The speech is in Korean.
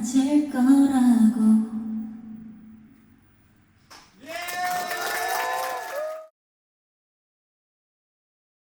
괜찮아질 거라고.